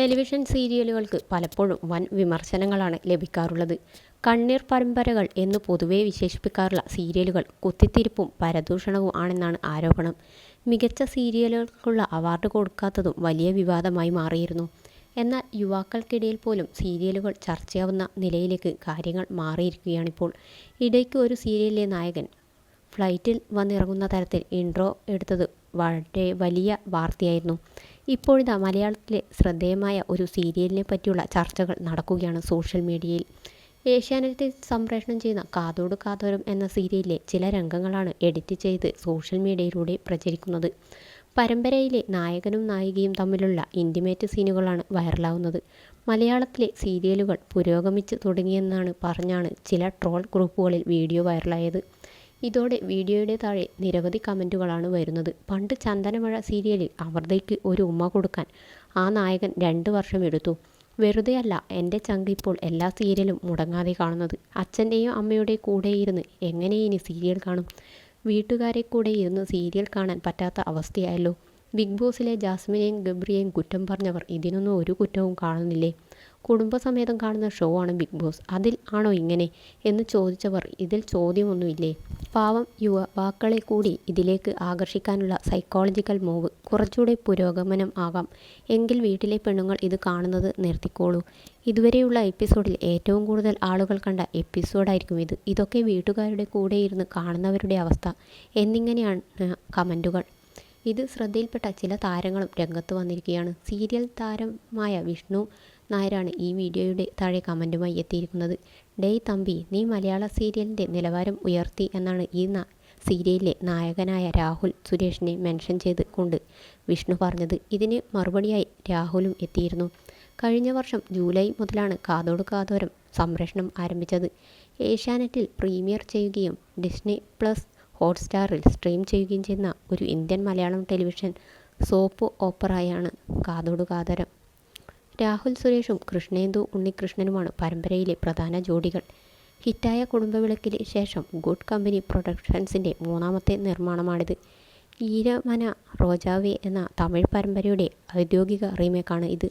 Television സീരിയലുകൾക്ക് പലപ്പോഴും വൻ വിമർശനങ്ങളാണ് ലഭിക്കാറുള്ളത്. കണ്ണീർ പരമ്പരകൾ എന്ന് പൊതുവെ വിശേഷിപ്പിക്കാറുള്ള സീരിയലുകൾ കുത്തിത്തിരിപ്പും പരദൂഷണവും ആണെന്നാണ് ആരോപണം. മികച്ച സീരിയലുകൾക്കുള്ള അവാർഡ് കൊടുക്കാത്തതും വലിയ വിവാദമായി മാറിയിരുന്നു. എന്നാൽ യുവാക്കൾക്കിടയിൽ പോലും സീരിയലുകൾ ചർച്ചയാവുന്ന നിലയിലേക്ക് കാര്യങ്ങൾ മാറിയിരിക്കുകയാണിപ്പോൾ. ഇടയ്ക്ക് ഒരു സീരിയലിലെ നായകൻ ഫ്ലൈറ്റിൽ വന്നിറങ്ങുന്ന തരത്തിൽ ഇൻട്രോ എടുത്തത് വളരെ വലിയ വാർത്തയായിരുന്നു. ഇപ്പോഴിതാ മലയാളത്തിലെ ശ്രദ്ധേയമായ ഒരു സീരിയലിനെ പറ്റിയുള്ള ചർച്ചകൾ നടക്കുകയാണ് സോഷ്യൽ മീഡിയയിൽ. ഏഷ്യാനെറ്റ് സംപ്രേഷണം ചെയ്യുന്ന കാതോട് കാതോരം എന്ന സീരിയലിലെ ചില രംഗങ്ങളാണ് എഡിറ്റ് ചെയ്ത് സോഷ്യൽ മീഡിയയിലൂടെ പ്രചരിക്കുന്നത്. പരമ്പരയിലെ നായകനും നായികയും തമ്മിലുള്ള ഇന്റിമേറ്റ് സീനുകളാണ് വൈറലാവുന്നത്. മലയാളത്തിലെ സീരിയലുകൾ പുരോഗമിച്ച് തുടങ്ങിയെന്നാണ് പറഞ്ഞാണ് ചില ട്രോൾ ഗ്രൂപ്പുകളിൽ വീഡിയോ വൈറലായത്. ഇതോടെ വീഡിയോയുടെ താഴെ നിരവധി കമന്റുകളാണ് വരുന്നത്. പണ്ട് ചന്ദനമഴ സീരിയലിൽ അവർദയ്ക്ക് ഒരു ഉമ്മ കൊടുക്കാൻ ആ നായകൻ രണ്ട് വർഷം എടുത്തു. വെറുതെയല്ല എന്റെ ചങ്ക് ഇപ്പോൾ എല്ലാ സീരിയലും മുടങ്ങാതെ കാണുന്നത്. അച്ഛന്റെയും അമ്മയുടെയും കൂടെ ഇരുന്ന് എങ്ങനെ ഇനി സീരിയൽ കാണും? വീട്ടുകാരെ കൂടെ ഇരുന്ന് സീരിയൽ കാണാൻ പറ്റാത്ത അവസ്ഥയായല്ലോ. ബിഗ് ബോസിലെ ജാസ്മിനെയും ഗബ്രിയെയും കുറ്റം പറഞ്ഞവർ ഇതിനൊന്നും ഒരു കുറ്റവും കാണുന്നില്ലേ? കുടുംബസമേതം കാണുന്ന ഷോ ആണ് ബിഗ് ബോസ് അതിൽ ആണോ ഇങ്ങനെ? എന്ന് ചോദിച്ചവർ ഇതിൽ ചോദ്യമൊന്നുമില്ലേ? പാവം യുവ യുവാക്കളെ കൂടി ഇതിലേക്ക് ആകർഷിക്കാനുള്ള സൈക്കോളജിക്കൽ മൂവ് കുറച്ചുകൂടെ പുരോഗമനം ആകാം എങ്കിൽ വീട്ടിലെ പെണ്ണുങ്ങൾ ഇത് കാണുന്നത് നിർത്തിക്കോളൂ. ഇതുവരെയുള്ള എപ്പിസോഡിൽ ഏറ്റവും കൂടുതൽ ആളുകൾ കണ്ട എപ്പിസോഡായിരിക്കും ഇത്. ഇതൊക്കെ വീട്ടുകാരുടെ കൂടെ ഇരുന്ന് കാണുന്നവരുടെ അവസ്ഥ എന്നിങ്ങനെയാണ് കമന്റുകൾ ഇത് ശ്രദ്ധയിൽപ്പെട്ട ചില താരങ്ങളും രംഗത്ത് വന്നിരിക്കുകയാണ്. സീരിയൽ താരമായ വിഷ്ണു നായരാണ് ഈ വീഡിയോയുടെ താഴെ കമന്റുമായി എത്തിയിരിക്കുന്നത്. ഡേയ് തമ്പി നീ മലയാള സീരിയലിന്റെ നിലവാരം ഉയർത്തി എന്നാണ് ഈ സീരിയലിലെ നായകനായ രാഹുൽ സുരേഷിനെ മെൻഷൻ ചെയ്ത് കൊണ്ട് വിഷ്ണു പറഞ്ഞത്. ഇതിന് മറുപടിയായി രാഹുലും എത്തിയിരുന്നു. കഴിഞ്ഞ വർഷം ജൂലൈ മുതലാണ് കാതോട് കാതോരം സംരക്ഷണം ആരംഭിച്ചത്. ഏഷ്യാനെറ്റിൽ പ്രീമിയർ ചെയ്യുകയും ഡിസ്നി പ്ലസ് ഹോട്ട്സ്റ്റാറിൽ സ്ട്രീം ചെയ്യുകയും ചെയ്യുന്ന ഒരു ഇന്ത്യൻ മലയാളം ടെലിവിഷൻ സോപ്പ് ഓപ്പറായാണ് കാതോട് കാതോരം. രാഹുൽ സുരേഷും കൃഷ്ണേന്ദു ഉണ്ണികൃഷ്ണനുമാണ് പരമ്പരയിലെ പ്രധാന ജോഡികൾ. ഹിറ്റായ കുടുംബവിളക്കിന് ശേഷം ഗുഡ് കമ്പനി പ്രൊഡക്ഷൻസിന്റെ മൂന്നാമത്തെ നിർമ്മാണമാണിത്. ഈരമന റോജാവേ എന്ന തമിഴ് പരമ്പരയുടെ ഔദ്യോഗിക റീമേക്കാണ് ഇത്.